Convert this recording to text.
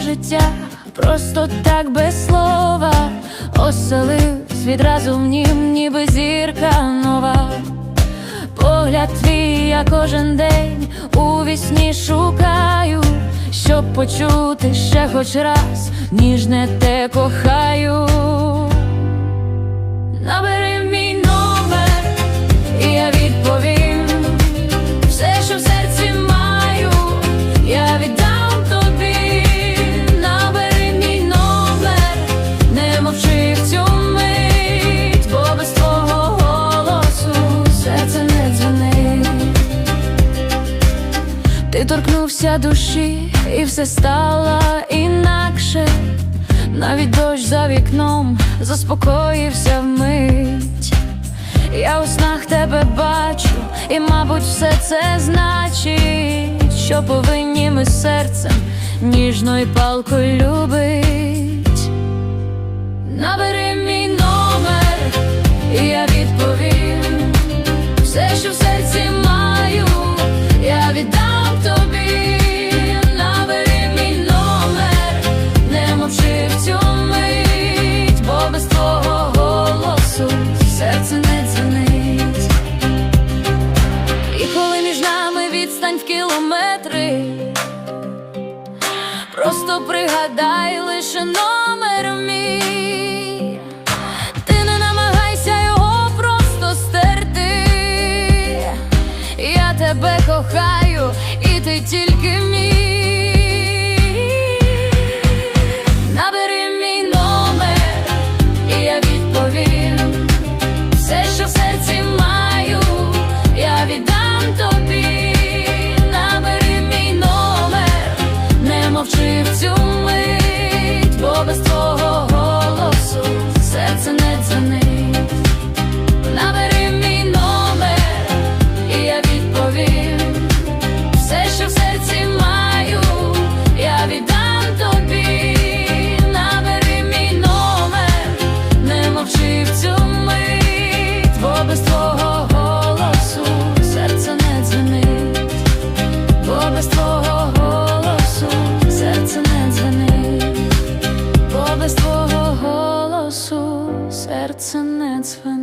життя, просто так без слова, оселився відразу в нім, ніби зірка нова. Погляд твій я кожен день у вісні шукаю, щоб почути ще хоч раз, ніжне те кохаю. Ти торкнувся душі, і все стало інакше. Навіть дощ за вікном заспокоївся вмить. Я у снах тебе бачу, і, мабуть, все це значить, що повинні ми серцем ніжно і палко любить. Набери мій номер, і я відповім все, що в кілометри, просто пригадай лише номер мій. Ти не намагайся його просто стерти. Я тебе кохаю, і ти тільки мій. часу серце не дзвонить.